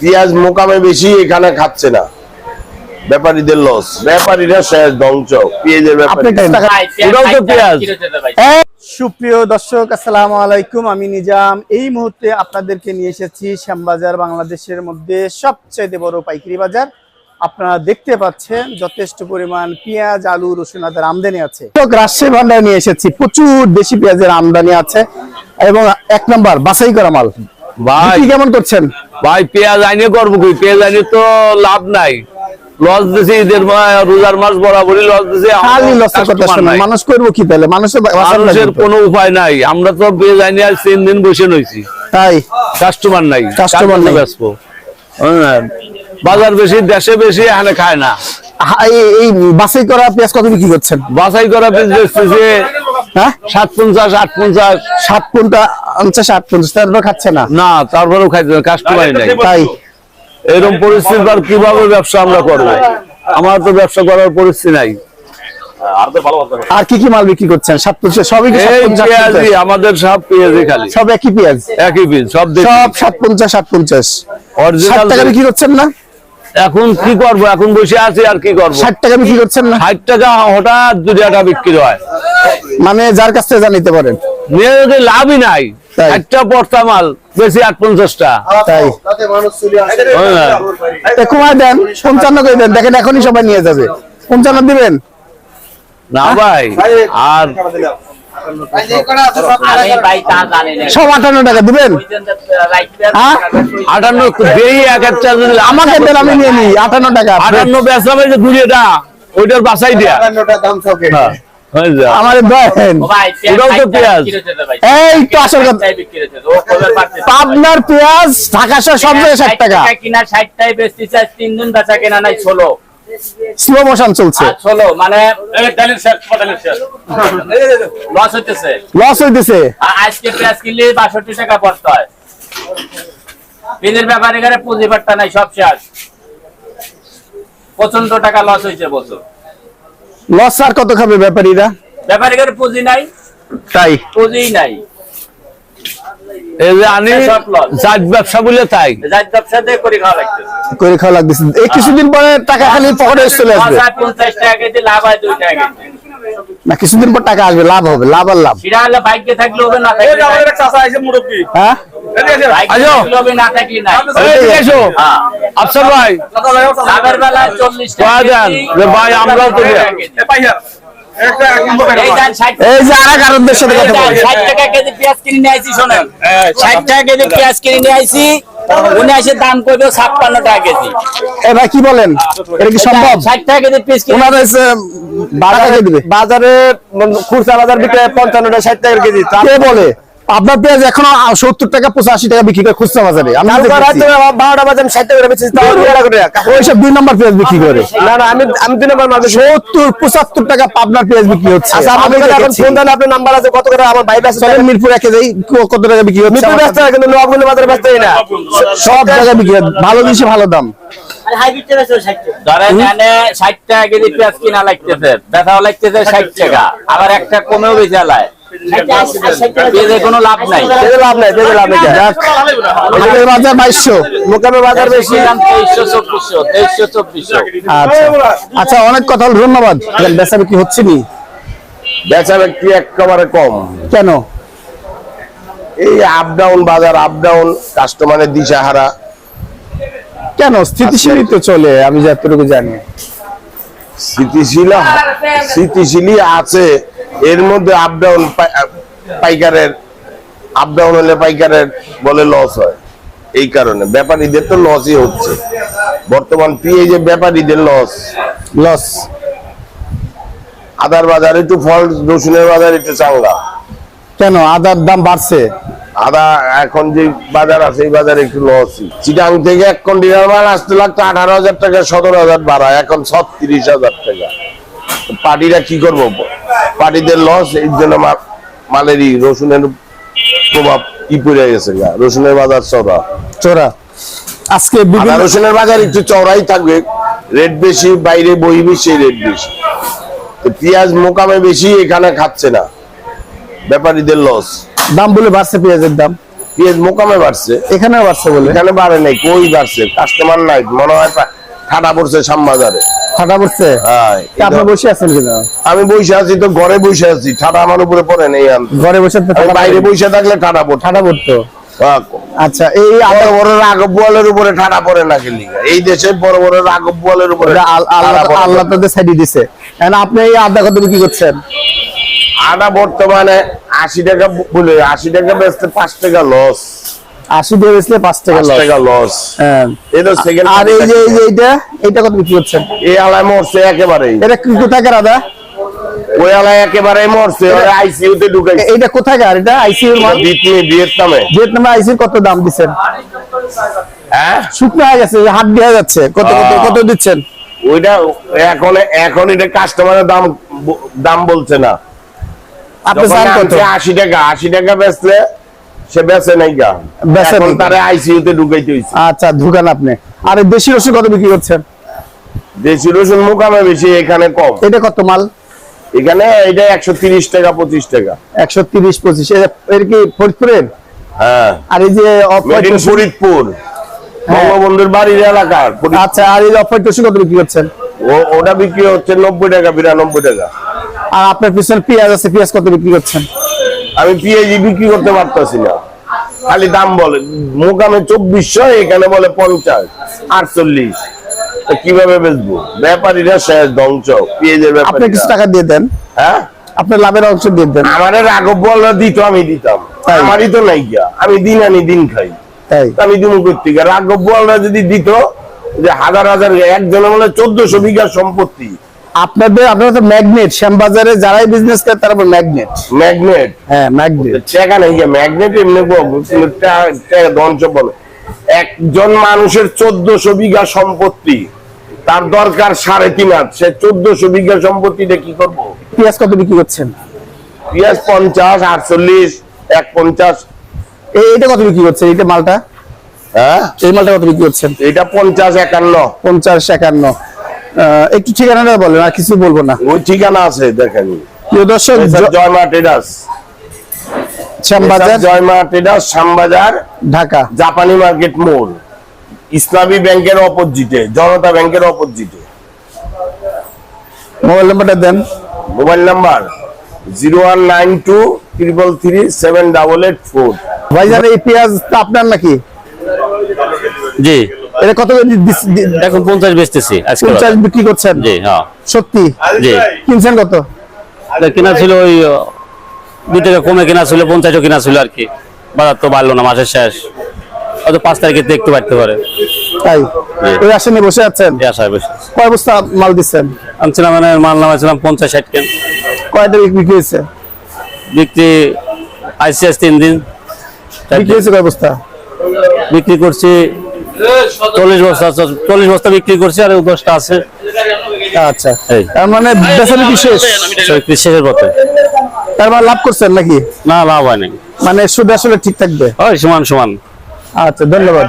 পেঁয়াজ মোকামে বেশি এখানে খাচ্ছে না। ব্যাপারীদের লস ব্যাপারীরা শেষ ধ্বংস। পেঁয়াজের ব্যাপারী। সুপ্রিয় দর্শক আসসালামু আলাইকুম। আমি নিজাম। এই মুহূর্তে আপনাদেরকে নিয়ে এসেছি শ্যামবাজার বাংলাদেশের মধ্যে সবচেয়ে বড় পাইকারি বাজার। আপনারা দেখতে পাচ্ছেন যথেষ্ট পরিমাণ পেঁয়াজ আলু রসুন আদার আমদানি আছে। তো রাজশাহী ভান্ডার নিয়ে এসেছি। প্রচুর দেশি পেঁয়াজের আমদানি আছে। এবং এক নম্বর বাছাই করা মাল। ভাই কেমন করছেন? ভাই পেঁয়াজ আইনে করব কি পেঁয়াজ আইনে তো লাভ নাই। লস দিছে ঈদের রোজার মাস বরাবরই লস দিছে খালি লস কথা customer শোনা নাই। মানুষ করব কি তাহলে? মানুষের মানুষের কোনো উপায় নাই। আমরা তো পেঁয়াজ আইনে আজ তিন দিন বসে রয়েছি তাই? কাস্টমার নাই। Customer নাই। বেসবো বাজার বেশি দেশে বেশি এখানে খায় না। এই- বাছাই করা পেঁয়াজ কত বিক্রি করছেন? বাছাই করা পেঁয়াজ বেচতেছে হ্যাঁ? সাত পঞ্চাশ আট পঞ্চাশ। সাত কোনটা পঞ্চাশ আট পঞ্চাশ তারপর খাচ্ছে না। না তারপরেও খাইতে কাস্টমারই নাই। তাই। এরকম পরিস্থিতি আর কীভাবে ব্যবসা আমরা করব? আমার তো ব্যবসা করার পরিস্থিতি নাই। আর কি কি মাল বিক্রি করছেন? সাত পঞ্চাশ সবই কি সাত এই পঞ্চাশ, আট পেঁয়াজি আমাদের সব পেঁয়াজি খালি। সব একই পেঁয়াজ? একই পিস সব সব সাত পঞ্চাশ আট পঞ্চাশ। অরিজিনাল টাকা বিক্রি করছেন না? এখন কি করব? এখন বসে আছি আর কি করব? ষাট টাকা বিক্রি করছেন না? ষাট টাকা হঠাৎ দু টাকা বিক্রি হয়। মানে যার কাছ থেকে জানিতে পারেন। লাভই নাই মাল বেশি আট পঞ্চাশটা তাই হ্যাঁ। কমায় দেন পঞ্চান্ন করে দেন। দেখেন এখনই সবাই নিয়ে যাবে। পঞ্চান্ন দিবেন? না ভাই আর আমি ভাই তা জানি না সব আটান্ন টাকা দিবেন? হ্যাঁ? আটান্ন দেই এক একটা আমাকে দেন আমি নিয়ে নিই। আটান্ন টাকা। আটান্ন যে দুইটা ওইটার বাসাই দিয়া। হ্যাঁ, হয়ে। যা। আমার দেন। ভাই তো পেঁয়াজ। এই তো আসল কথা পাবনার পেঁয়াজ ঢাকা শহর সব জায়গায় ষাট টাকা। কিনা ষাটটাই বেচতে চাই তিন দিন বেচা কেনা নাই ষোলো। স্লো মোশন চলছে। আর মানে লস হইতেছে। লস হইতেছে। আর আজকে পেঁয়াজ কিনলে বাষট্টি টাকা পড়তে হয়। বিলের ব্যাপারে পুঁজি পাট্টা নাই সব শেষ। প্রচণ্ড টাকা লস হয়েছে বছর। লস আর কত খাবে ব্যাপারীরা? ব্যাপারে এখানে পুঁজি নাই। তাই? পুঁজি নাই। এই যে আনি জাত ব্যবসা বলে তাই। যার ব্যবসা দিয়ে করে খাওয়া লাগতেছে। করে খাওয়া লাগতেছে। এই কিছুদিন পরে টাকা খালি পকেটে চলে আসবে। হয় টাকা লাভ হয় দুই টাকা কেজি। না কিছুদিন পর টাকা আসবে লাভ হবে লাভ আর লাভ। সেটা হলে বাইকে থাকলে হবে না থাকলে। হ্যাঁ হ্যাঁ। আফসার ভাই। লাভের বেলা চল্লিশ কয়া দেন? যে ভাই আমরাও তো এই যান ষাট এই যে আর কারণদের সাথে কথা ষাট টাকা কেজি পেঁয়াজ কিনে নিয়ে আইছি শোনেন। ষাট টাকা কেজি পেঁয়াজ কিনে নিয়ে আইছি। উনি এসে দাম করবে ছাপ্পান্ন টাকা কেজি। এ ভাই কি বলেন? এটা কি সম্ভব? ষাট টাকা কেজি কিনে ওনারা বারো টাকা দিবে বাজারে খুচরা বাজার বিক্রি পঞ্চান্ন টাকা ষাট টাকার কেজি। কে বলে? আপনার পেঁয়াজ এখন সত্তর টাকা পঁচাশি টাকা বিক্রি করে খুচরা বাজারে। আমি বারোটা বাজার ষাট টাকা করে বেচেছি তাও দুই টাকা। করে ওইসব দুই নম্বর পেঁয়াজ বিক্রি করে। না না আমি আমি দুই নম্বর মাল সত্তর পঁচাত্তর টাকা পাবনার পেঁয়াজ বিক্রি হচ্ছে। আচ্ছা আমি আমাদের কাছে এখন ফোন দিলে আপনার নাম্বার আছে কত করে আমার ভাই ব্যস্ত মিরপুর একে যাই কত টাকা বিক্রি হচ্ছে মিরপুর ব্যস্ত কিন্তু নোয়াবগুলো বাজারে ব্যস্ত না। সব জায়গায় বিক্রি। ভালো জিনিসে ভালো দাম। ষাট টাকা। কেজি পেঁয়াজ কিনা লাগতেছে বেচাও লাগতেছে ষাট টাকা আবার একটা কমেও বেচা পেঁয়াজে কোনো লাভ নাই। বেঁধে লাভ নাই বেঁধে লাভ নেই। হাটের বাজার বাইশশো। মোকামে বাজার বেশি। তেইশশো চব্বিশশো তেইশশো চব্বিশশো। আচ্ছা। আচ্ছা অনেক কথা ধন্যবাদ। বেচা বিক্রি হচ্ছে নি? বেচা ব্যক্তি একেবারে কম। কেন? এই আপ ডাউন বাজার আপ ডাউন কাস্টমারের দিশাহারা। কেন? স্থিতিশীলই তো চলে আমি যতটুকু জানি। স্থিতিশীল স্থিতিশীলই আছে। এর মধ্যে আপ ডাউন পাইকারের আপ ডাউন হলে পাইকারের বলে লস হয়। এই কারণে ব্যাপারীদের তো লসই হচ্ছে। বর্তমান পেঁয়াজে ব্যাপারীদের লস লস আদার বাজার একটু ফল রসুনের বাজার একটু চাঙ্গা। কেন? আদার দাম বাড়ছে। আদা এখন যে বাজার আছে এই বাজারে একটু লসই চিটাং থেকে এক কন্টেনার মাল আসতে লাগতো আঠারো হাজার টাকা সতেরো হাজার বাড়া এখন ছত্রিশ হাজার টাকা। পার্টিরা কি করব? পার্টিদের লস এই জন্য মা- মালেরই রসুনের প্রভাব কি পড়ে গেছে গা? রসুনের বাজার চড়া চোরা আজকে রসুনের বাজার একটু চড়াই থাকবে। রেট বেশি বাইরে বইবি সেই রেট বেশি। পেঁয়াজ মোকামে বেশি এখানে খাচ্ছে না। ব্যাপারীদের লস দাম বলে বাড়ছে পেঁয়াজের দাম। পেঁয়াজ মোকামে বাড়ছে। এখানে বাড়ছে বলে। এখানে বাড়ে নাই কই বাড়ছে? কাস্টমার নাই। মনে হয় ঠাডা পড়ছে শ্যামবাজারে। পড়ছে? হ্যাঁ আপনি বসে আছেন কিনা? আমি বসে আছি তো ঘরে বসে আছি। ঠাডা আমার উপরে পড়ে নেই ঘরে বসে তো আমি ঠান্ডা বাইরে বসে থাকলে ঠাডা পড়ছে ঠান্ডা পড়তো? আচ্ছা এই বড় বড় রাঘব বোয়ালের উপরে ঠাডা পড়ে না গেলি এই দেশে বড় বড় রাঘব বোয়ালের উপরে এটা আল- ঠাডা আল্লাহ আল্লাহ তাদের সাইডে দিছে। এখন আপনি এই আদা কত বিক্রি করছেন? আদা বর্তমানে আশি টাকা বলে আশি টাকা বেচতে পাঁচ টাকা লস। আশি দিয়ে বেচলে পাঁচ টাকা লস টাকা লস হ্যাঁ। এই আর এই যে এই যে এইটা এইটা কত বিক্রি করছেন? এই আলায় মরছে একেবারেই। এটা ওই আলায় একেবারে মরছে। আইসিইউ তে ঢুকাইছে। এ- এইটা কোথাকার? এটা আইসিইউর মাল? ভিয়েতনামে। আইসির কত দাম দিচ্ছেন? হ্যাঁ? শুকনো হয়ে গেছে হাত দেওয়া যাচ্ছে। কত কত কত দিচ্ছেন? ওইটা এখন এখন এটা কাস্টমারের দাম দাম বলছে না। আপনি কত? আনছে আশি টাকা আশি টাকা বেচলে সে বেচে নাই গা। বেচে তারে আইসিইউ তে ঢুকাইতে হইছে। আচ্ছা ঢুকান আপনি। আর দেশি রসুন কত বিক্রি করছেন? দেশি রসুন মুকামে বেশি এখানে কম। এটা কত মাল? এখানে এটা একশো তিরিশ টাকা পঁচিশ টাকা। একশো তিরিশ পঁচিশ। এর কি ফরিদপুরের? হ্যাঁ। আর এই যে ফরিদপুর। বঙ্গবন্ধুর বাড়ির এলাকার আচ্ছা আর এই অপরাইট রসুন কত বিক্রি করছেন? ওটা বিক্রি হচ্ছে নব্বই টাকা বিরানব্বই টাকা। আর আপনার পিছনে পেঁয়াজ আছে পেঁয়াজ কত বিক্রি করছেন? আমি পিএজি বিক্রি করতে পারতেছি না। খালি দাম বলে। মোকামে চব্বিশশো এখানে বলে পঞ্চাশ আটচল্লিশ। কীভাবে বেচবো? ব্যাপারীরা শেষ ধ্বংস। পেঁয়াজের আপনি কিছু টাকা দিয়ে দেন। হ্যাঁ? আপনার লাভের অংশ দিয়ে দেন। আমার রাঘব বলরা দিত আমি দিতাম? আমারই তো নাই গিয়া। আমি দিন আনি দিন খাই। তাই। আমি দিন করতে রাঘব বলরা যদি দিত যে হাজার হাজার একজনে বলে চোদ্দশো বিঘা সম্পত্তি। আপনাদের আপনারা তো ম্যাগনেট শ্যামবাজারে যারাই বিজনেস করে তারা ম্যাগনেট ম্যাগনেট হ্যাঁ ম্যাগনেট চেকা নেই ম্যাগনেট এমনি ধ্বংস বলে একজন মানুষের চোদ্দশো বিঘা সম্পত্তি তার দরকার সাড়ে তিন হাত সে চোদ্দশো বিঘা সম্পত্তিটা কি করব? পেঁয়াজ কত বিক্রি করছেন? পেঁয়াজ পঞ্চাশ আটচল্লিশ এক পঞ্চাশ। এই এটা কত বিক্রি করছেন? এইটা মালটা? হ্যাঁ? এই মালটা কত বিক্রি করছেন? এটা পঞ্চাশ একান্ন। পঞ্চাশ একান্ন। একটু ঠিকানাটা বলেন আর কিছু বলব না। ওই ঠিকানা আছে দেখেন। প্রিয় দর্শক জয়মা ট্রেডার্স। শ্যামবাজার জয়মা ট্রেডার্স শ্যামবাজার ঢাকা। জাপানি মার্কেট মোড়। ইসলামী ব্যাংকের অপোজিটে জনতা ব্যাংকের অপোজিটে। মোবাইল নাম্বারটা দেন। Mobile number zero one nine two triple three seven double eight four. ভাইজান এই পেঁয়াজ তো আপনার নাকি? জি। এটা কত এখন পঞ্চাশ বেচতেছি আজকে পঞ্চাশ বিক্রি করছেন? জি হ্যাঁ। সত্যি? জি। কিনছেন কত? কেনা ছিল ওই আহ, দুই টাকা কমে কেনা ছিল পঞ্চাশও কেনা ছিল আর কি। বাজার তো বাড়লো না মাসের শেষ। হয়তো পাঁচ তারিখে দেখতে পারতে পারে। তাই। ওই আসেনি বসে আছেন? এই আশায় বেশি কয় বস্তা মাল দিচ্ছেন? আনছিলাম মানে মাল নামাইছিলাম পঞ্চাশ ষাট কেন। কয়টা বিক্রি হয়েছে? বিক্রি আইসি আজ তিন দিন। বিক্রি হয়েছে কয় বস্তা? বিক্রি করছি চল্লিশ বস্তা চল্লিশ বস্তা বিক্রি করছি আর দশটা আছে। আচ্ছা। তার মানে বেচালি বিশেষ বিশেষের শেষের পথে। তার মানে লাভ করছেন নাকি? না লাভ হয়নি মানে সুদ আসলে ঠিক থাকবে? হয় সমান সমান। আচ্ছা ধন্যবাদ।